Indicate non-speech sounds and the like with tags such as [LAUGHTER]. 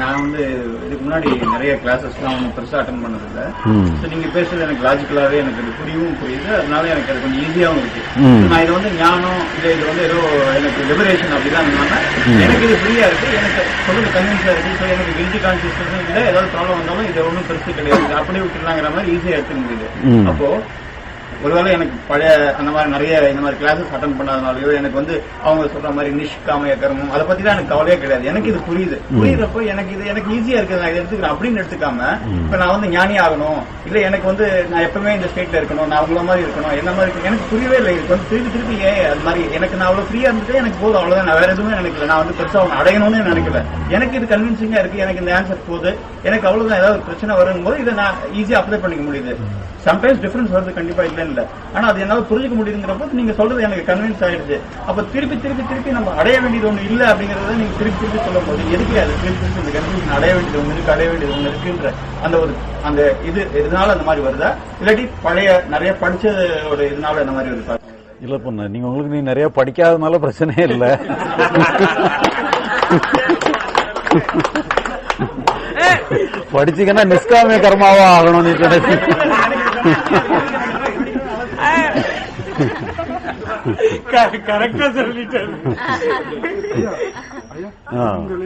நான் வந்து இதுக்கு முன்னாடி நிறைய கிளாஸஸ்லாம் ஒன்றும் பெருசாக அட்டன் பண்ணதில்ல. ஸோ நீங்க பேசுறது எனக்கு லாஜிக்கலாவே எனக்கு இது புரியவும் புரியுது. அதனால எனக்கு அது கொஞ்சம் ஈஸியாகவும் இருக்கு. நான் இது வந்து ஞானம் இல்லை இது வந்து ஏதோ எனக்கு லிபரேஷன் அப்படிலாம் இல்லாம எனக்கு இது ஃப்ரீயா இருக்கு. எனக்கு சொல்றது கன்வின்ஸா இருக்கு. ஸோ எனக்கு கில்டி கான்சியஸ்னஸ் இல்லை ஏதாவது ப்ராப்ளம் வந்தாலும் இது ஒன்றும் பெருசு கிடையாது. அப்படியே விட்டுலாங்கிற மாதிரி ஈஸியா எடுத்துக்க முடியுது. ம். ஒருவேளை எனக்கு பழைய அந்த மாதிரி நிறைய இந்த மாதிரி கிளாஸஸ் அட்டன் பண்ணாதனாலயோ எனக்கு வந்து அவங்க சொல்ற மாதிரி நிஷ்காமய கர்மம் அதை பத்தி தான் எனக்கு கவலையே கிடையாது. எனக்கு இது புரியுது. புரியுறப்போ எனக்கு இது எனக்கு ஈஸியா இருக்கு. நான் இதை எடுத்துக்கிறேன் அப்படின்னு எடுத்துக்காம இப்ப நான் வந்து ஞானி ஆகணும். இல்ல எனக்கு வந்து நான் எப்பவுமே இந்த ஸ்டேட்ல இருக்கணும். நான் அவங்கள மாதிரி இருக்கணும். என்ன மாதிரி எனக்கு புரியவே இல்லை. இது வந்து திருப்பி திருப்பி ஏன் அது மாதிரி? எனக்கு நான் அவ்வளவு ஃப்ரீயா இருந்துட்டு எனக்கு போதும். அவ்வளவுதான். நான் வேற எதுவுமே நினைக்கல. நான் வந்து பெருசா ஒன்று அடையணும்னு நினைக்கல. எனக்கு இது கன்வின்சிங்கா இருக்கு. எனக்கு இந்த ஆன்சர் போகுது எனக்கு அவ்வளவுதான் ஏதாவது ஒரு பிரச்சனை வரும்போது இதை நான் ஈஸியா அப்ளை பண்ணிக்க முடியுது. சம்டைம்ஸ் டிஃபரன்ஸ் வருது. கண்டிப்பா இல்ல. ஆனா அது என்னால புரிஞ்சுக்க முடியுதுங்கிறப்போ நீங்க சொல்றது எனக்கு கன்வின்ஸ் ஆயிடுச்சு. அப்ப திருப்பி திருப்பி திருப்பி நம்ம அடைய வேண்டியது ஒண்ணு இல்ல அப்படிங்கறத நீங்க திருப்பி திருப்பி சொல்லும் போது எதுக்கு அது? திருப்பி திருப்பி இந்த கன்ஃபியூஷன் அடைய வேண்டியது ஒண்ணு இருக்கு அடைய வேண்டியது ஒண்ணு இருக்குன்ற அந்த ஒரு அந்த இது இதனால அந்த மாதிரி வருதா? இல்லாட்டி பழைய நிறைய படிச்சதோட இதனால அந்த மாதிரி வருதா? இல்ல பொண்ணு நீங்க உங்களுக்கு நீ நிறைய படிக்காதனால பிரச்சனையே இல்ல. படிச்சீங்கன்னா நிஷ்காமிய கர்மாவா ஆகணும் நீ కరెక్ట్ సార్ [LAUGHS]